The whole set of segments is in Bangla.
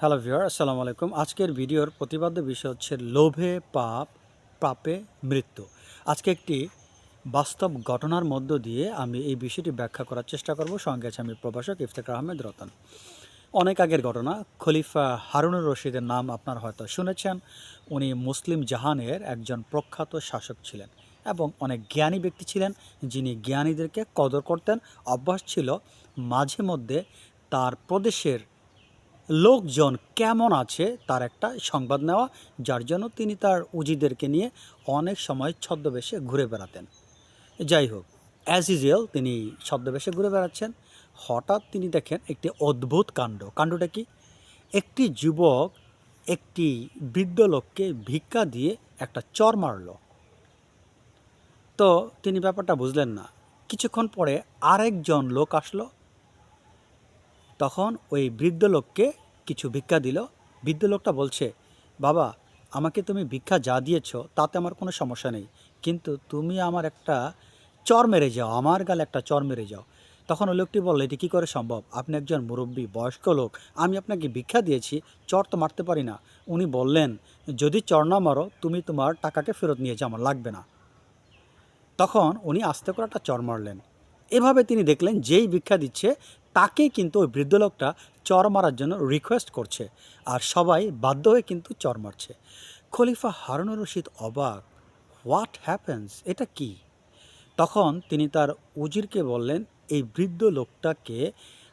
হ্যালো ভিউয়ার আসসালামু আলাইকুম আজকের ভিডিওর প্রতিবাদ্য বিষয় হচ্ছে লোভে পাপ, পাপে মৃত্যু। আজকে একটি বাস্তব ঘটনার মধ্য দিয়ে আমি এই বিষয়টি ব্যাখ্যা করার চেষ্টা করব। সঙ্গে আছে আমি প্রভাষক ইফতেখার আহমেদ রতন। অনেক আগের ঘটনা, খলিফা হারুনুর রশিদের নাম আপনার হয়তো শুনেছেন। উনি মুসলিম জাহানের একজন প্রখ্যাত শাসক ছিলেন এবং অনেক জ্ঞানী ব্যক্তি ছিলেন যিনি জ্ঞানীদেরকে কদর করতেন। অভ্যাস ছিল মাঝে মধ্যে তার প্রদেশের লোকজন কেমন আছে তার একটা সংবাদ নেওয়া, যার জন্য তিনি তার উজিদেরকে নিয়ে অনেক সময় ছদ্মবেশে ঘুরে বেড়াতেন। যাই হোক অ্যাজ ইউজুয়াল তিনি ছদ্মবেশে ঘুরে বেড়াচ্ছেন। হঠাৎ তিনি দেখেন একটি অদ্ভুত কাণ্ড। কাণ্ডটা কি? একটি যুবক একটি বৃদ্ধ লোককে ভিক্ষা দিয়ে একটা চর মারল। তো তিনি ব্যাপারটা বুঝলেন না। কিছুক্ষণ পরে আরেকজন লোক আসলো। তখন ওই বৃদ্ধ লোককে কিছু ভিক্ষা দিল। বৃদ্ধ লোকটা বলছে, বাবা, আমাকে তুমি ভিক্ষা যা দিয়েছ তাতে আমার কোনো সমস্যা নেই। কিন্তু তুমি আমার একটা চর মেরে যাও, আমার গালে একটা চর মেরে যাও। তখন ওই লোকটি বলল, এটি কী করে সম্ভব? আপনি একজন মুরব্বী, বয়স্ক লোক, আমি আপনাকে ভিক্ষা দিয়েছি, চর তো মারতে পারি না। উনি বললেন, যদি চর না মারো, তুমি তোমার টাকাকে ফেরত নিয়ে যাও, আমার লাগবে না। তখন উনি আস্তে করে একটা চর মারলেন। এভাবে তিনি দেখলেন, যেই ভিক্ষা দিচ্ছে তাকে কিন্তু ওই বৃদ্ধ লোকটা চর মারার জন্য রিকোয়েস্ট করছে আর সবাই বাধ্য হয়ে কিন্তু চর মারছে। খলিফা হারুনুর রশিদ অবাক হোয়াট হ্যাপেন্স এটা কি? তখন তিনি তার উজিরকে বললেন, এই বৃদ্ধ লোকটাকে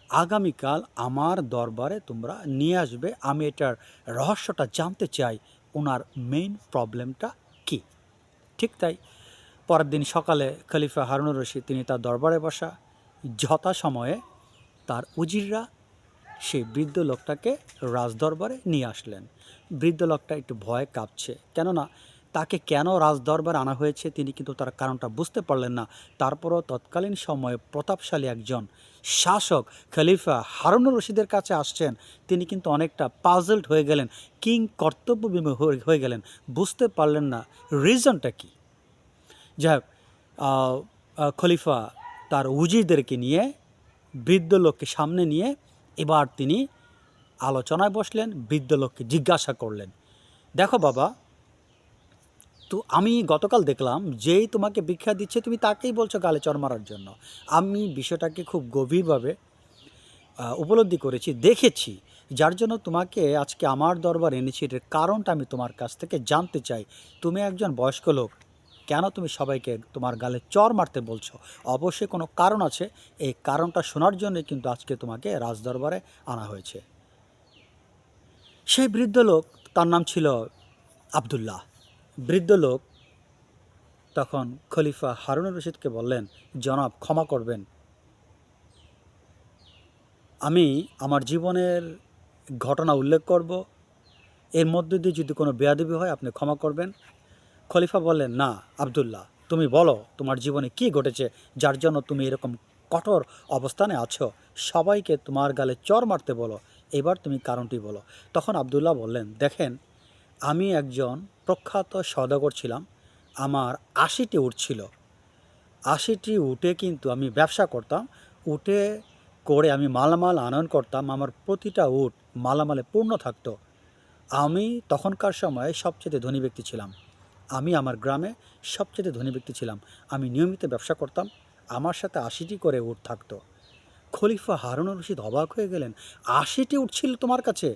আগামীকাল আমার দরবারে তোমরা নিয়ে আসবে। আমি এটার রহস্যটা জানতে চাই। ওনার মেইন প্রবলেমটা কি? ঠিক তাই পরের দিন সকালে খলিফা হারুনুর রশিদ, তিনি তার দরবারে বসা যথাসময়ে তার উজিররা সেই বৃদ্ধ লোকটাকে রাজদরবারে নিয়ে আসলেন। বৃদ্ধ লোকটা একটু ভয়ে কাঁপছে। কেননা তাকে কেন রাজদরবারে আনা হয়েছে তিনি কিন্তু তার কারণটা বুঝতে পারলেন না। তারপরও তৎকালীন সময়ে প্রতাপশালী একজন শাসক খলিফা হারুনুর রশিদের কাছে আসছেন। তিনি কিন্তু অনেকটা পাজলড হয়ে গেলেন, কিং কর্তব্যবিমূখ হয়ে- গেলেন। বুঝতে পারলেন না রিজনটা কী। যাই খলিফা তার উজিরদেরকে নিয়ে বৃদ্ধ লোককে সামনে নিয়ে এবার তিনি আলোচনায় বসলেন, বৃদ্ধ লোককে জিজ্ঞাসা করলেন, দেখো বাবা, তো আমি গতকাল দেখলাম যেই তোমাকে ভিক্ষা দিচ্ছে, তুমি তাকেই বলছো গালে চর মারার জন্য। আমি বিষয়টাকে খুব গভীরভাবে উপলব্ধি করেছি, দেখেছি। যার জন্য তোমাকে আজকে আমার দরবার এনেছি এটার কারণটা আমি তোমার কাছ থেকে জানতে চাই। তুমি একজন বয়স্ক লোক কেন তুমি সবাইকে তোমার গালে চর মারতে বলছো? অবশ্যই কোনো কারণ আছে। এই কারণটা শোনার জন্যই কিন্তু আজকে তোমাকে রাজদরবারে আনা হয়েছে। সেই বৃদ্ধ লোক, তার নাম ছিল আবদুল্লাহ। বৃদ্ধ লোক তখন খলিফা হারুনুর রশিদকে বললেন, জনাব, ক্ষমা করবেন। আমি আমার জীবনের ঘটনা উল্লেখ করব। এর মধ্যে দিয়ে যদি কোনো বেয়াদবি হয়, আপনি ক্ষমা করবেন। খলিফা বললেন, না, আবদুল্লাহ, তুমি বলো তোমার জীবনে কি ঘটেছে যার জন্য তুমি এরকম কঠোর অবস্থানে আছো? সবাইকে তোমার গালে চর মারতে বলো, এবার তুমি কারণটি বলো। তখন আবদুল্লাহ বললেন, দেখেন, আমি একজন প্রখ্যাত সদাগর ছিলাম, আমার আশিটি উট ছিল। আশিটি উটে কিন্তু আমি ব্যবসা করতাম, উটে করে আমি মালামাল আনয়ন করতাম, আমার প্রতিটা উট মালামালে পূর্ণ থাকতো। আমি তখনকার সময়ে সবচেয়ে ধনী ব্যক্তি ছিলাম। আমি আমার গ্রামে সবচেয়ে ধনী ব্যক্তি ছিলাম। আমি নিয়মিত ব্যবসা করতাম, আমার সাথে আশিটি করে উঠ থাকতো। খলিফা হারুন রশিদ অবাক হয়ে গেলেন, আশিটি উঠছিল তোমার কাছে?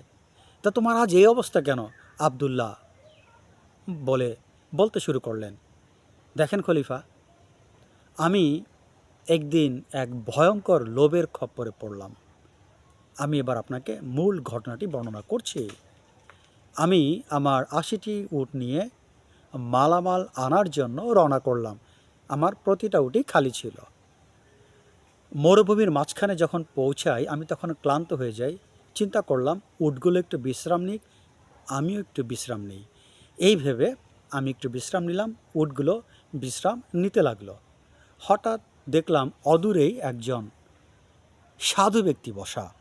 তা তোমার আজ এই অবস্থা কেন? আবদুল্লাহ বলে, বলতে শুরু করলেন, দেখেন খলিফা, আমি একদিন এক ভয়ঙ্কর লোভের খপ্পরে পড়লাম। আমি এবার আপনাকে মূল ঘটনাটি বর্ণনা করছি। আমি আমার আশিটি উট নিয়ে মালামাল আনার জন্য রওনা করলাম। আমার প্রতিটা উটই খালি ছিল। মরুভূমির মাঝখানে যখন পৌঁছাই, আমি তখন ক্লান্ত হয়ে যাই। চিন্তা করলাম, উটগুলো একটু বিশ্রাম নিক, আমিও একটু বিশ্রাম নিই। এই ভেবে আমি একটু বিশ্রাম নিলাম, উটগুলো বিশ্রাম নিতে লাগল। হঠাৎ দেখলাম অদূরেই একজন সাধু ব্যক্তি বসা।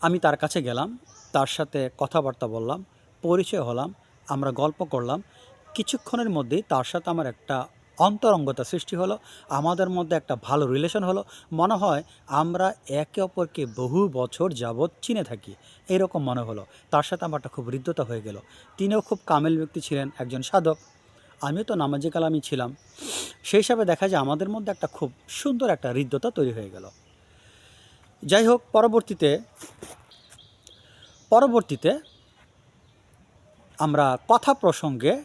আমি তার কাছে গেলাম, তার সাথে কথাবার্তা বললাম, পরিচয় হলাম। আমরা গল্প করলাম। কিছুক্ষণের মধ্যেই তার সাথে আমার একটা অন্তরঙ্গতা সৃষ্টি হলো। আমাদের মধ্যে একটা ভালো রিলেশন হলো। মনে হয় আমরা একে অপরকে বহু বছর যাবৎ চিনে থাকি। এরকম মনে হলো। তার সাথে আমার একটা খুব হৃদ্যতা হয়ে গেল। তিনিও খুব কামেল ব্যক্তি ছিলেন, একজন সাধক। আমিও তো নামাজি কালামই ছিলাম। সেই হিসাবে দেখা যায় আমাদের মধ্যে একটা খুব সুন্দর একটা হৃদ্যতা তৈরি হয়ে গেল। যাই হোক, পরবর্তীতে পরবর্তীতে আমরা কথা প্রসঙ্গে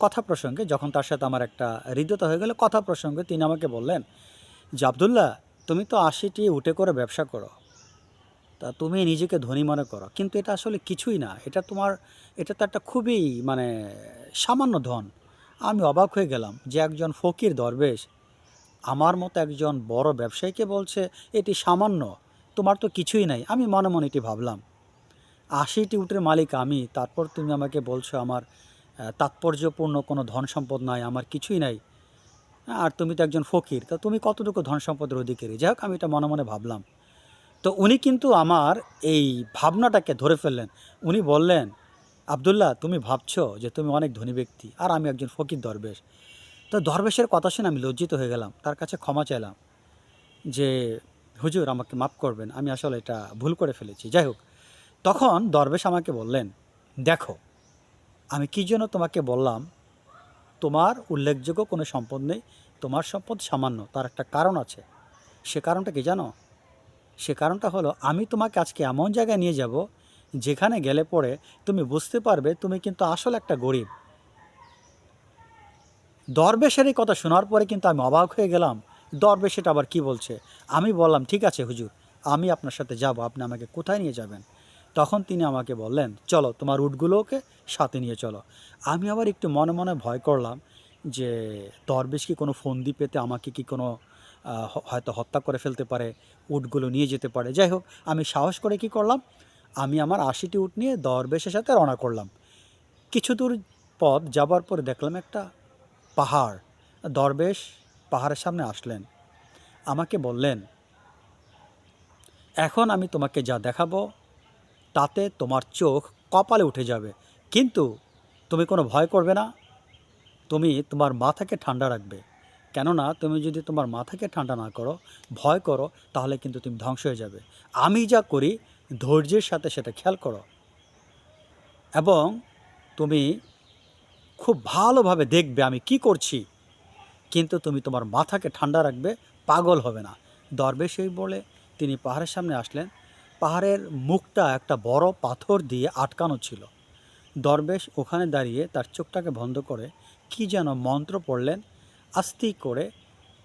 কথা প্রসঙ্গে যখন তার সাথে আমার একটা হৃদ্যতা হয়ে গেল, কথা প্রসঙ্গে তিনি আমাকে বললেন, যে আবদুল্লাহ, তুমি তো আশিটি উঠে করে ব্যবসা করো। তা তুমি নিজেকে ধনী মনে করো। কিন্তু এটা আসলে কিছুই না। এটা তোমার, এটা তো একটা খুবই মানে সামান্য ধন। আমি অবাক হয়ে গেলাম যে একজন ফকির দরবেশ, আমার মতো একজন বড় ব্যবসায়ীকে বলছে, এটি সামান্য, তোমার তো কিছুই নাই। আমি মনে মনে এটি ভাবলাম। আশিটি উটের মালিক আমি, তারপর তুমি আমাকে বলছো আমার তাৎপর্যপূর্ণ কোনো ধন সম্পদ নাই, আমার কিছুই নাই। আর তুমি তো একজন ফকির, তা তুমি কতটুকু ধন সম্পদের অধিকারী? যাই হোক, আমি এটা মনে মনে ভাবলাম। তো উনি কিন্তু আমার এই ভাবনাটাকে ধরে ফেললেন। উনি বললেন, আবদুল্লাহ, তুমি ভাবছ যে তুমি অনেক ধনী ব্যক্তি, আর আমি একজন ফকির দরবেশ। তো দরবেশের কথা শুনে আমি লজ্জিত হয়ে গেলাম। তার কাছে ক্ষমা চাইলাম যে, হুজুর, আমাকে মাফ করবেন, আমি আসলে এটা ভুল করে ফেলেছি। যাই হোক তখন দরবেশ আমাকে বললেন, দেখো, আমি কী জন্য তোমাকে বললাম? তোমার উল্লেখযোগ্য কোনো সম্পদ নেই, তোমার সম্পদ সামান্য, তার একটা কারণ আছে। সে কারণটা কি জানো? সে কারণটা হলো, আমি তোমাকে আজকে এমন জায়গায় নিয়ে যাব, যেখানে গেলে পরে তুমি বুঝতে পারবে তুমি কিন্তু আসলে একটা গরিব। দরবেশের এই কথা শোনার পরে কিন্তু আমি অবাক হয়ে গেলাম। দরবেশ এটা আবার কি বলছে? আমি বললাম, ঠিক আছে হুজুর, আমি আপনার সাথে যাব, আপনি আমাকে কোথায় নিয়ে যাবেন? তখন তিনি আমাকে বললেন, চলো, তোমার উটগুলোকে সাথে নিয়ে চলো। আমি আবার একটু মনে মনে ভয় করলাম যে দরবেশ কি কোনো ফন্দি পেতে আমাকে কি কোনো হয়তো হত্যা করে ফেলতে পারে, উটগুলো নিয়ে যেতে পারে? যাই হোক, আমি সাহস করে কি করলাম? আমি আমার আশিটি উট নিয়ে দরবেশের সাথে রওনা করলাম। কিছু দূর পথ যাবার পরে দেখলাম একটা পাহাড়। দরবেশ পাহাড়ের সামনে আসলেন। আমাকে বললেন, এখন আমি তোমাকে যা দেখাবো তাতে তোমার চোখ কপালে উঠে যাবে। কিন্তু তুমি কোনো ভয় করবে না। তুমি তোমার মাথাকে ঠান্ডা রাখবে। কেননা তুমি যদি তোমার মাথাকে ঠান্ডা না করো, ভয় করো, তাহলে কিন্তু তুমি ধ্বংস হয়ে যাবে। আমি যা করি, ধৈর্যের সাথে সেটা খেয়াল করো। এবং তুমি খুব ভালোভাবে দেখবে আমি কি করছি। কিন্তু তুমি তোমার মাথাকে ঠান্ডা রাখবে, পাগল হবে না। দরবেশ বলে তিনি পাহাড়ের সামনে আসলেন। পাহাড়ের মুখটা একটা বড় পাথর দিয়ে আটকানো ছিল। দরবেশ ওখানে দাঁড়িয়ে তার চোখটাকে বন্ধ করে কি যেন মন্ত্র পড়লেন। আস্তে করে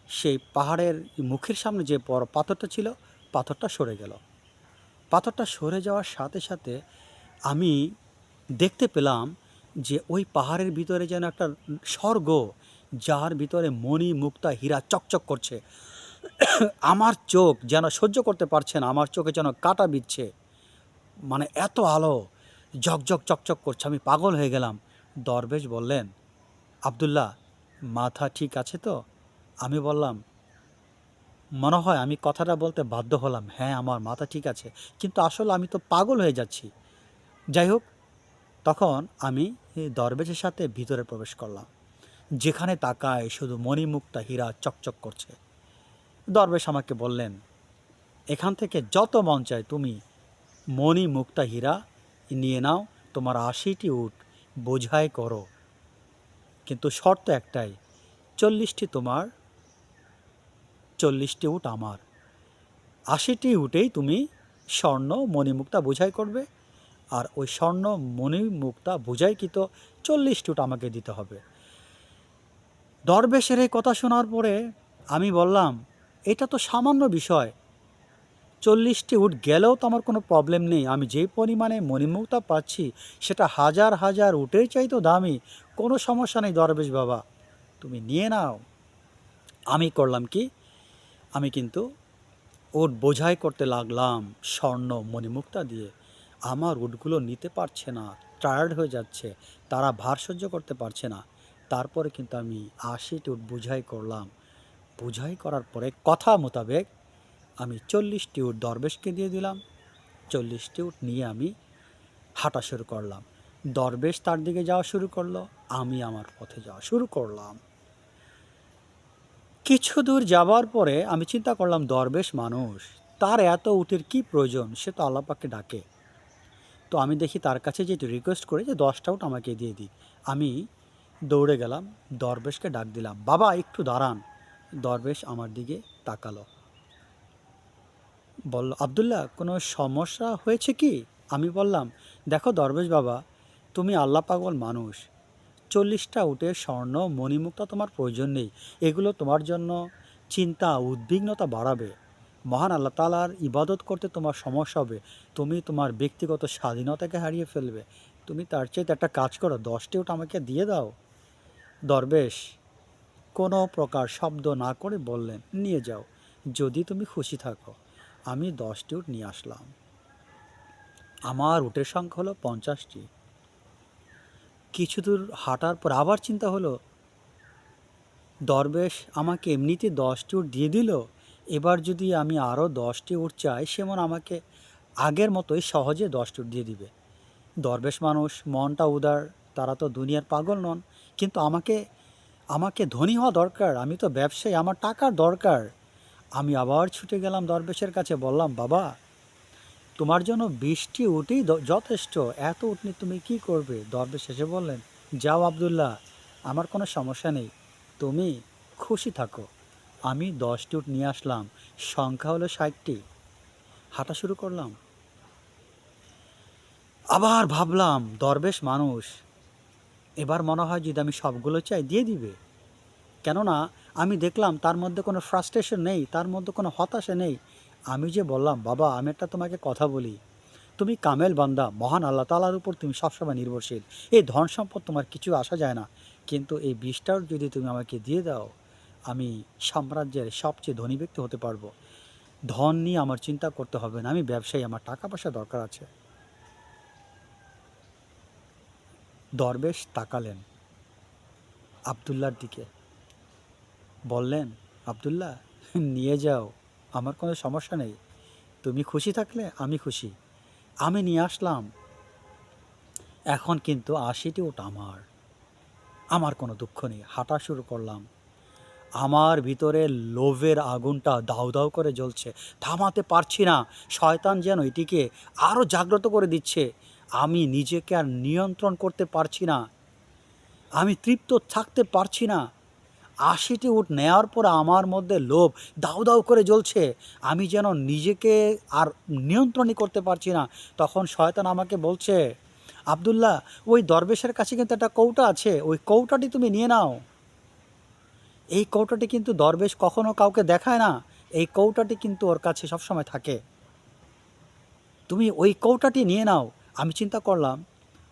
সেই পাহাড়ের মুখের সামনে যে বড় পাথরটা ছিল, পাথরটা সরে গেল। পাথরটা সরে যাওয়ার সাথে সাথে আমি দেখতে পেলাম যে ওই পাহাড়ের ভিতরে যেন একটা স্বর্গ, যার ভিতরে মণি মুক্তা হীরা চকচক করছে। আমার চোখ যেন সহ্য করতে পারছে না, আমার চোখে যেন কাটা বিচ্ছে মানে এত আলো, ঝকঝক, চকচক করছে, আমি পাগল হয়ে গেলাম। দরবেশ বললেন, আবদুল্লাহ, মাথা ঠিক আছে তো? আমি বললাম, মনে হয় আমি কথাটা বলতে বাধ্য হলাম। হ্যাঁ আমার মাথা ঠিক আছে, কিন্তু আসলে আমি তো পাগল হয়ে যাচ্ছি। যাই হোক, তখন আমি দরবেশের সাথে ভিতরে প্রবেশ করলাম। যেখানে তাকায় শুধু মণিমুক্তা হীরা চকচক করছে। দরবেশ আমাকে বললেন, এখান থেকে যত মন চায় তুমি মণি মুক্তা হীরা নিয়ে নাও, তোমার আশিটি উট বোঝাই করো। কিন্তু শর্ত একটাই, চল্লিশটি তোমার, চল্লিশটি উট আমার। আশিটি উটেই তুমি স্বর্ণ মণিমুক্তা বোঝাই করবে, আর ওই স্বর্ণ মণিমুক্তা বোঝাই কি তো চল্লিশটি উট আমাকে দিতে হবে। দরবেশের এই কথা শোনার পরে আমি বললাম এটা তো সামান্য বিষয়। চল্লিশটি উট গেলেও তো আমার কোনো প্রবলেম নেই। আমি যে পরিমাণে মণিমুক্তা পাচ্ছি, সেটা হাজার হাজার উটের চাইতো দামি। কোনো সমস্যা নেই দরবেশ বাবা। তুমি নিয়ে নাও। আমি করলাম কি? আমি কিন্তু উট বোঝাই করতে লাগলাম স্বর্ণ মণিমুক্তা দিয়ে। আমার উটগুলো নিতে পারছে না টায়ার্ড হয়ে যাচ্ছে। তারা ভার সহ্য করতে পারছে না। তারপরে কিন্তু আমি আশিটি উট বোঝাই করলাম। বোঝাই করার পরে কথা মোতাবেক আমি চল্লিশটি উট দরবেশকে দিয়ে দিলাম। চল্লিশটি উট নিয়ে আমি হাঁটা শুরু করলাম। দরবেশ তার দিকে যাওয়া শুরু করল, আমি আমার পথে যাওয়া শুরু করলাম। কিছু দূর যাবার পরে আমি চিন্তা করলাম, দরবেশ মানুষ, তার এত উটের কি প্রয়োজন? সে তো আল্লাপাকে ডাকে। তো আমি দেখি তার কাছে যেটি রিকোয়েস্ট করে যে দশটা উট আমাকে দিয়ে দিই আমি দৌড়ে গেলাম, দরবেশকে ডাক দিলাম, বাবা, একটু দাঁড়ান। দরবেশ আমার দিকে তাকালো। বলল, আবদুল্লাহ, কোনো সমস্যা হয়েছে কি? আমি বললাম, দেখো দরবেশ বাবা, তুমি আল্লাহ পাগল মানুষ। চল্লিশটা উঠে স্বর্ণ মণিমুক্তা তোমার প্রয়োজন নেই। এগুলো তোমার জন্য চিন্তা, উদ্বিগ্নতা বাড়াবে। মহান আল্লাহ তালার ইবাদত করতে তোমার সমস্যা হবে। তুমি তোমার ব্যক্তিগত স্বাধীনতাকে হারিয়ে ফেলবে। তুমি তার চাইতে একটা কাজ করো, দশটি উঠ আমাকে দিয়ে দাও। দরবেশ কোনো প্রকার শব্দ না করে বললেন, নিয়ে যাও, যদি তুমি খুশি থাকো, আমি দশটি উট নিয়ে আসলাম। আমার উটের সংখ্যা হলো পঞ্চাশটি। কিছু দূর হাঁটার পর আবার চিন্তা হলো, দরবেশ আমাকে এমনিতে দশটি উট দিয়ে দিল, এবার যদি আমি আরও দশটি উট চাই, সেমন আমাকে আগের মতোই সহজে দশটি উট দিয়ে দিবে। দরবেশ মানুষ মনটা উদার, তারা তো দুনিয়ার পাগল নন, কিন্তু আমাকে আমাকে ধনী হওয়া দরকার, আমি তো ব্যবসায়ী, আমার টাকার দরকার। আমি আবার ছুটে গেলাম দরবেশের কাছে, বললাম, বাবা, তোমার জন্য বৃষ্টি উঠেই যথেষ্ট, এত উঠনি তুমি কি করবে? দরবেশ এসে বললেন, যাও আবদুল্লাহ, আমার কোনো সমস্যা নেই, তুমি খুশি থাকো, আমি দশটি উট নিয়ে আসলাম, সংখ্যা হলো ষাটটি। হাঁটা শুরু করলাম। আবার ভাবলাম, দরবেশ মানুষ এবার মনে হয় যদি আমি সবগুলো চাই, দিয়ে দিবে। কেননা আমি দেখলাম তার মধ্যে কোনো ফ্রাস্ট্রেশন নেই, তার মধ্যে কোনো হতাশা নেই। আমি যে বললাম, বাবা, আমি একটা তোমাকে কথা বলি। তুমি কামেল বান্দা, মহান আল্লাহ তালার উপর তুমি সবসময় নির্ভরশীল। এই ধন সম্পদ তোমার কিছু আসা যায় না। কিন্তু এই বিষটাও যদি তুমি আমাকে দিয়ে দাও, আমি সাম্রাজ্যের সবচেয়ে ধনী ব্যক্তি হতে পারব। ধন নিয়ে আমার চিন্তা করতে হবে না। আমি ব্যবসায়ী, আমার টাকা পয়সা দরকার আছে। দরবেশ তাকালেন আবদুল্লার দিকে। বললেন, আবদুল্লাহ, নিয়ে যাও, আমার কোনো সমস্যা নেই। তুমি খুশি থাকলে আমি খুশি। আমি নিয়ে আসলাম। এখন কিন্তু আশিটি ওটা আমার। আমার কোনো দুঃখ নেই। হাঁটা শুরু করলাম। আমার ভিতরে লোভের আগুনটা দাউ দাউ করে জ্বলছে। থামাতে পারছি না। শয়তান যেন এটিকে আরও জাগ্রত করে দিচ্ছে। আমি নিজেকে আর নিয়ন্ত্রণ করতে পারছি না। আমি তৃপ্ত থাকতে পারছি না। আশিটি উঠ নেওয়ার পর আমার মধ্যে লোভ দাউ দাউ করে জ্বলছে। আমি যেন নিজেকে আর নিয়ন্ত্রণই করতে পারছি না। তখন শয়তান আমাকে বলছে, আবদুল্লাহ, ওই দরবেশের কাছে কিন্তু একটা কৌটা আছে। ওই কৌটাটি তুমি নিয়ে নাও। এই কৌটাটি কিন্তু দরবেশ কখনো কাউকে দেখায় না। এই কৌটাটি কিন্তু ওর কাছে সবসময় থাকে। তুমি ওই কৌটাটি নিয়ে নাও। আমি চিন্তা করলাম,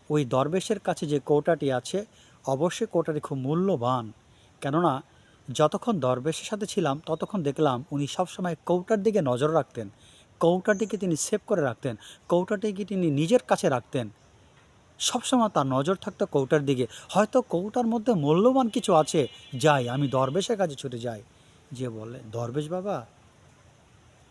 ওই দরবেশের কাছে যে কৌটাটি আছে, অবশ্যই কৌটাটি খুব মূল্যবান। কেননা, যতক্ষণ দরবেশের সাথে ছিলাম, ততক্ষণ দেখলাম উনি সবসময় কৌটার দিকে নজর রাখতেন। কৌটাটিকে তিনি সেভ করে রাখতেন, কৌটাটিকে তিনি নিজের কাছে রাখতেন। সবসময় তার নজর থাকতো কৌটার দিকে। হয়তো কৌটার মধ্যে মূল্যবান কিছু আছে, যাই আমি দরবেশের কাছে ছুটে যাই। যে বলে, দরবেশ বাবা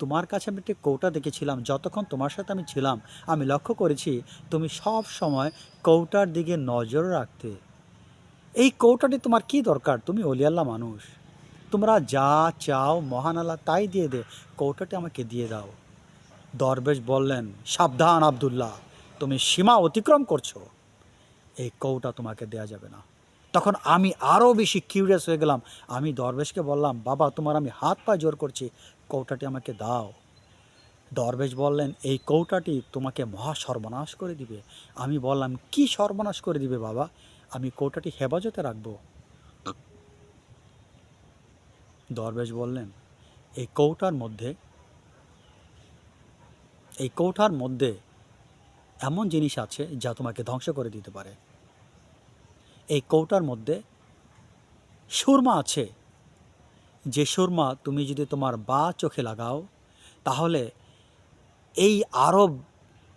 তোমার কাছে আমি একটি কৌটা দেখেছিলাম, যতক্ষণ তোমার সাথে আমি ছিলাম, আমি লক্ষ্য করেছি তুমি সব সময় কৌটার দিকে নজর রাখতে। এই কৌটাটি তোমার কি দরকার? তুমি অলিয়াল্লা মানুষ। তোমরা যা চাও মহান আল্লাহ তাই দিয়ে দে, কৌটাটি আমাকে দিয়ে দাও। দরবেশ বললেন, সাবধান আবদুল্লাহ, তুমি সীমা অতিক্রম করছ। এই কৌটা তোমাকে দেয়া যাবে না। তখন আমি আরও বেশি কিউরিয়াস হয়ে গেলাম। আমি দরবেশকে বললাম, বাবা, তোমার আমি হাত পা জোর করছি। কৌটাটি আমাকে দাও। দরবেশ বললেন, এই কৌটাটি তোমাকে মহা সর্বনাশ করে দিবে। আমি বললাম, কি সর্বনাশ করে দিবে বাবা? আমি কৌটাটি হেফাজতে রাখব। দরবেশ বললেন, এই কৌটার মধ্যে, এই কৌটার মধ্যে এমন জিনিস আছে যা তোমাকে ধ্বংস করে দিতে পারে। এই কৌটার মধ্যে সুরমা আছে যে সুরমা তুমি যদি তোমার বা চোখে লাগাও, তাহলে এই আরব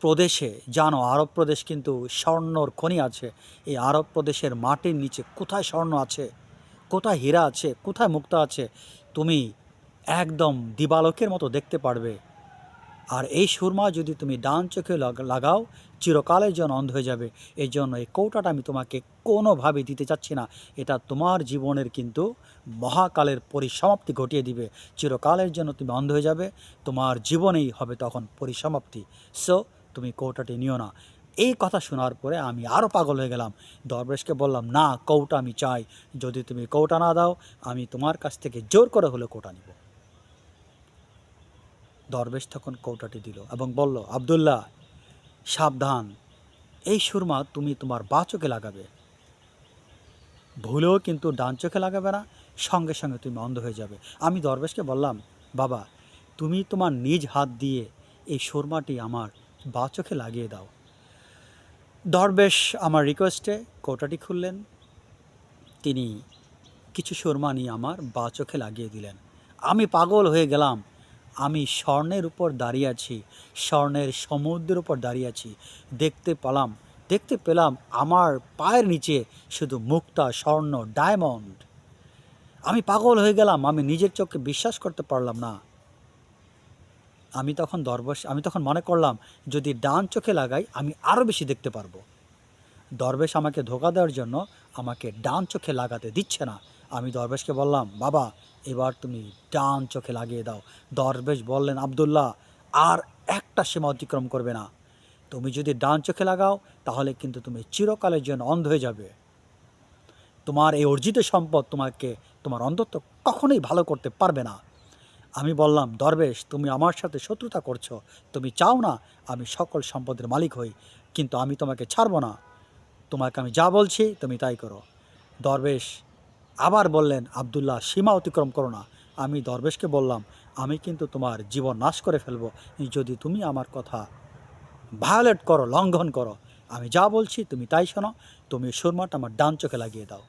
প্রদেশে, জানো আরব প্রদেশ কিন্তু স্বর্ণর খনি আছে। এই আরব প্রদেশের মাটির নিচে কোথায় স্বর্ণ আছে? কোথায় হীরা আছে? কোথায় মুক্তা আছে? তুমি একদম দিবালকের মতো দেখতে পারবে। আর এই সুরমা যদি তুমি ডান চোখে লাগ- লাগাও, চিরকালের জন্য অন্ধ হয়ে যাবে। এই জন্য এই কৌটাটা আমি তোমাকে কোনোভাবে দিতে চাচ্ছি না। এটা তোমার জীবনের কিন্তু মহাকালের পরিসমাপ্তি ঘটিয়ে দিবে। চিরকালের জন্য তুমি অন্ধ হয়ে যাবে, তোমার জীবনেই হবে তখন পরিসমাপ্তি। সো তুমি কৌটাটি নিও না। এই কথা শোনার পরে আমি আরও পাগল হয়ে গেলাম। দরবেশকে বললাম, না, কৌটা আমি চাই। যদি তুমি কৌটা না দাও, আমি তোমার কাছ থেকে জোর করে হলে কৌটা নিব। দরবেশ তখন কৌটাটি দিল এবং বলল, আবদুল্লাহ, সাবধান। এই সুরমা তুমি তোমার বা চোখে লাগাবে। ভুলেও কিন্তু ডান চোখে লাগাবে না, সঙ্গে সঙ্গে তুমি অন্ধ হয়ে যাবে। আমি দরবেশকে বললাম, বাবা, তুমি তোমার নিজ হাত দিয়ে এই সুরমাটি আমার বা চোখে লাগিয়ে দাও। দরবেশ আমার রিকোয়েস্টে কৌটাটি খুললেন। তিনি কিছু সুরমা নিয়ে আমার বা চোখে লাগিয়ে দিলেন। আমি পাগল হয়ে গেলাম। আমি স্বর্ণের উপর দাঁড়িয়ে আছি, স্বর্ণের সমুদ্রের উপর দাঁড়িয়ে আছি। দেখতে পেলাম দেখতে পেলাম আমার পায়ের নিচে শুধু মুক্তা স্বর্ণ, ডায়মন্ড। আমি পাগল হয়ে গেলাম, আমি নিজের চোখে বিশ্বাস করতে পারলাম না। আমি তখন দরবেশ, আমি তখন মনে করলাম, যদি ডান চোখে লাগাই, আমি আরও বেশি দেখতে পারব। দরবেশ আমাকে ধোকা দেওয়ার জন্য আমাকে ডান চোখে লাগাতে দিচ্ছে না। আমি দরবেশকে বললাম, বাবা, এবার তুমি ডান চোখে লাগিয়ে দাও। দরবেশ বললেন, আবদুল্লাহ, আর একটা সীমা অতিক্রম করবে না। তুমি যদি ডান চোখে লাগাও, তাহলে কিন্তু তুমি চিরকালের জন্য অন্ধ হয়ে যাবে। তোমার এই অর্জিত সম্পদ তোমাকে, তোমার অন্ধত্ব কখনোই ভালো করতে পারবে না। আমি বললাম, দরবেশ, তুমি আমার সাথে শত্রুতা করছ। তুমি চাও না আমি সকল সম্পদের মালিক হই, কিন্তু আমি তোমাকে ছাড়বো না। তোমাকে আমি যা বলছি, তুমি তাই করো। দরবেশ আবার বললেন, আবদুল্লাহ, সীমা অতিক্রম করো না। আমি দরবেশকে বললাম, আমি কিন্তু তোমার জীবন নাশ করে ফেলব। যদি তুমি আমার কথা ভায়োলেট করো, লঙ্ঘন করো, আমি যা বলছি তুমি তাই শোনো। তুমি সুরমাটা আমার ডান চোখে লাগিয়ে দাও।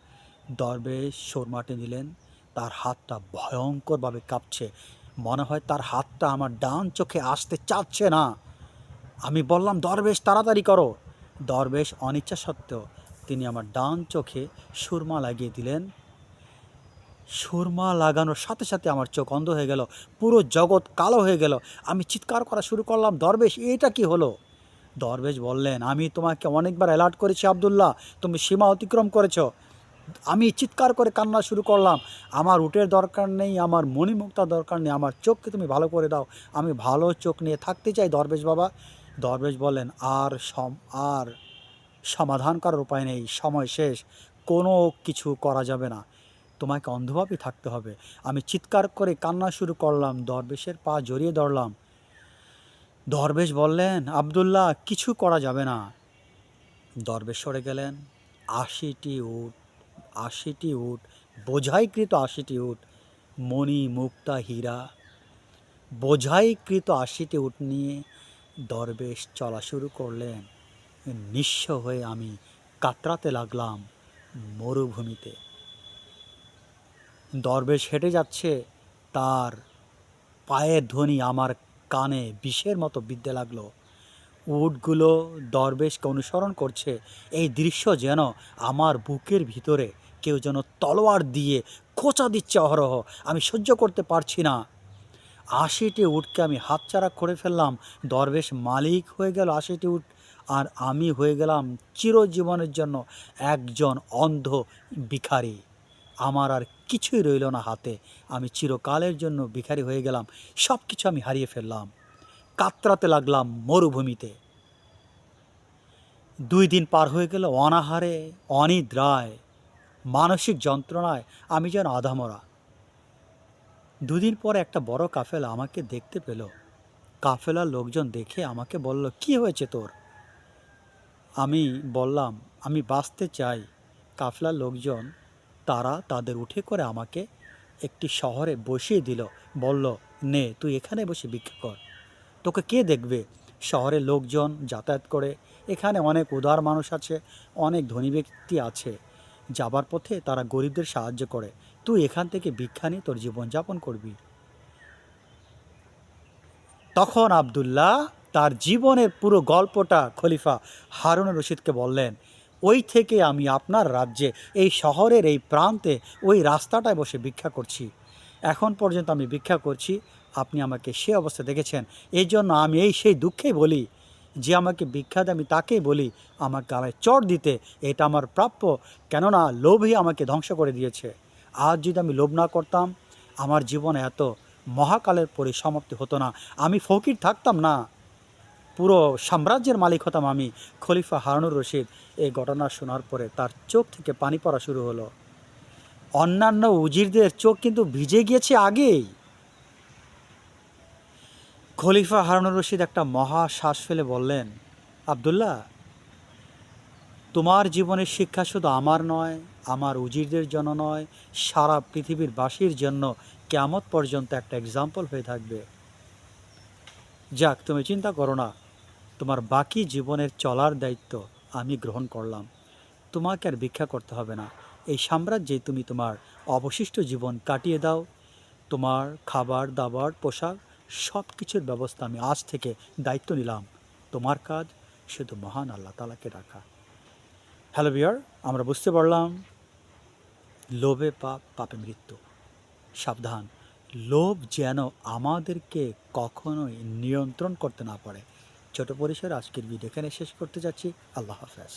দরবেশ সুরমাটি নিলেন। তার হাতটা ভয়ঙ্করভাবে কাঁপছে। মনে হয় তার হাতটা আমার ডান চোখে আসতে চাচ্ছে না। আমি বললাম, দরবেশ, তাড়াতাড়ি করো। দরবেশ অনিচ্ছা সত্ত্বেও তিনি আমার ডান চোখে সুরমা লাগিয়ে দিলেন। সুরমা লাগানোর সাথে সাথে আমার চোখ অন্ধ হয়ে গেল, পুরো জগৎ কালো হয়ে গেল। আমি চিৎকার করা শুরু করলাম, দরবেশ, এটা কি হলো? দরবেশ বললেন, আমি তোমাকে অনেকবার অ্যালার্ট করেছি, আবদুল্লাহ। তুমি সীমা অতিক্রম করেছ। আমি চিৎকার করে কান্না শুরু করলাম। আমার উটের দরকার নেই, আমার মণিমুক্তার দরকার নেই, আমার চোখকে তুমি ভালো করে দাও। আমি ভালো চোখ নিয়ে থাকতে চাই, দরবেশ বাবা। দরবেশ বলেন আর সম, আর সমাধান করার উপায় নেই, সময় শেষ। কোনো কিছু করা যাবে না। তোমাকে অন্ধভাবে থাকতে হবে। আমি চিৎকার করে কান্না শুরু করলাম, দরবেশের পা জড়িয়ে ধরলাম। দরবেশ বললেন, আবদুল্লাহ, কিছু করা যাবে না। দরবেশ সরে গেলেন, আশিটি উট আশিটি উট, বোঝাইকৃত আশিটি উট, মণি, মুক্তা, হীরা, বোঝাইকৃত আশিটি উট নিয়ে দরবেশ চলা শুরু করলেন। নিঃস্ব হয়ে আমি কাতরাতে লাগলাম মরুভূমিতে। দরবেশ হেঁটে যাচ্ছে, তার পায়ের ধ্বনি আমার কানে বিষের মতো বিদ্যে লাগল। উটগুলো দরবেশকে অনুসরণ করছে। এই দৃশ্য যেন আমার বুকের ভিতরে কেউ যেন তলোয়ার দিয়ে খোঁচা দিচ্ছে অহরহ। আমি সহ্য করতে পারছি না। আশিটি উটকে আমি হাতছাড়া করে ফেললাম। দরবেশ মালিক হয়ে গেল আশিটি উট, আর আমি হয়ে গেলাম চিরজীবনের জন্য একজন অন্ধ ভিখারি। আমার আর কিছুই রইল না হাতে। আমি চিরকালের জন্য ভিখারি হয়ে গেলাম। সব কিছু আমি হারিয়ে ফেললাম। কাতরাতে লাগলাম মরুভূমিতে। দুই দিন পার হয়ে গেল অনাহারে, অনিদ্রায়, মানসিক যন্ত্রণায় আমি যেন আধামরা। দুদিন পর একটা বড় কাফেলা আমাকে দেখতে পেল। কাফেলার লোকজন দেখে আমাকে বলল, কি হয়েছে তোর? আমি বললাম, আমি বাঁচতে চাই। কাফেলার লোকজন তারা তাদের উঠে করে আমাকে একটি শহরে বসিয়ে দিল। বলল, নে, তুই এখানে বসে ভিক্ষা কর। তোকে কে দেখবে? শহরে লোকজন যাতায়াত করে। এখানে অনেক উদার মানুষ আছে, অনেক ধনী ব্যক্তি আছে। যাবার পথে তারা গরিবদের সাহায্য করে। তুই এখান থেকে ভিক্ষা নিয়ে তোর জীবনযাপন করবি। তখন আবদুল্লাহ তার জীবনের পুরো গল্পটা খলিফা হারুন রশিদকে বললেন ওই থেকে আমি আপনার রাজ্যে, এই শহরের এই প্রান্তে, ওই রাস্তাটায় বসে ভিক্ষা করছি। এখন পর্যন্ত আমি ভিক্ষা করছি, আপনি আমাকে সে অবস্থা দেখেছেন। এই জন্য আমি এই সেই দুঃখেই বলি, যে আমাকে দেয়, আমি তাকেই বলি, আমার গালায় চট দিতে, এটা আমার প্রাপ্য, কেননা লোভই আমাকে ধ্বংস করে দিয়েছে। আজ যদি আমি লোভ না করতাম, আমার জীবনে এত মহাকালের পরিসমাপ্তি হতো না, আমি ফকির থাকতাম না। পুরো সাম্রাজ্যের মালিক হতাম আমি, খলিফা হারুনুর রশিদ। এই ঘটনা শোনার পরে তার চোখ থেকে পানি পড়া শুরু হলো। অন্যান্য উজিরদের চোখ কিন্তু ভিজে গিয়েছে আগেই। খলিফা হারুনুর রশিদ একটা মহা শ্বাস ফেলে বললেন, আবদুল্লাহ, তোমার জীবনের শিক্ষা শুধু আমার নয়, আমার উজিরদের জন্য নয়, সারা পৃথিবীর বাসীর জন্য কেমত পর্যন্ত একটা এক্সাম্পল হয়ে থাকবে। যাক, তুমি চিন্তা করো না তোমার বাকি জীবনের চলার দায়িত্ব আমি গ্রহণ করলাম। তোমাকে আর ভিক্ষা করতে হবে না। এই সাম্রাজ্যে তুমি তোমার অবশিষ্ট জীবন কাটিয়ে দাও। তোমার খাবার, দাবার, পোশাক সব কিছুর ব্যবস্থা আমি আজ থেকে দায়িত্ব নিলাম। তোমার কাজ শুধু মহান আল্লাহ তালাকে রাখা। হ্যালো বিয়ার আমরা বুঝতে পারলাম লোভে পাপ, পাপে মৃত্যু। সাবধান। লোভ যেন আমাদেরকে কখনোই নিয়ন্ত্রণ করতে না পারে। ছোট পরিসর আজকের ভিডিও এখানে শেষ করতে যাচ্ছি। আল্লাহ হাফেজ।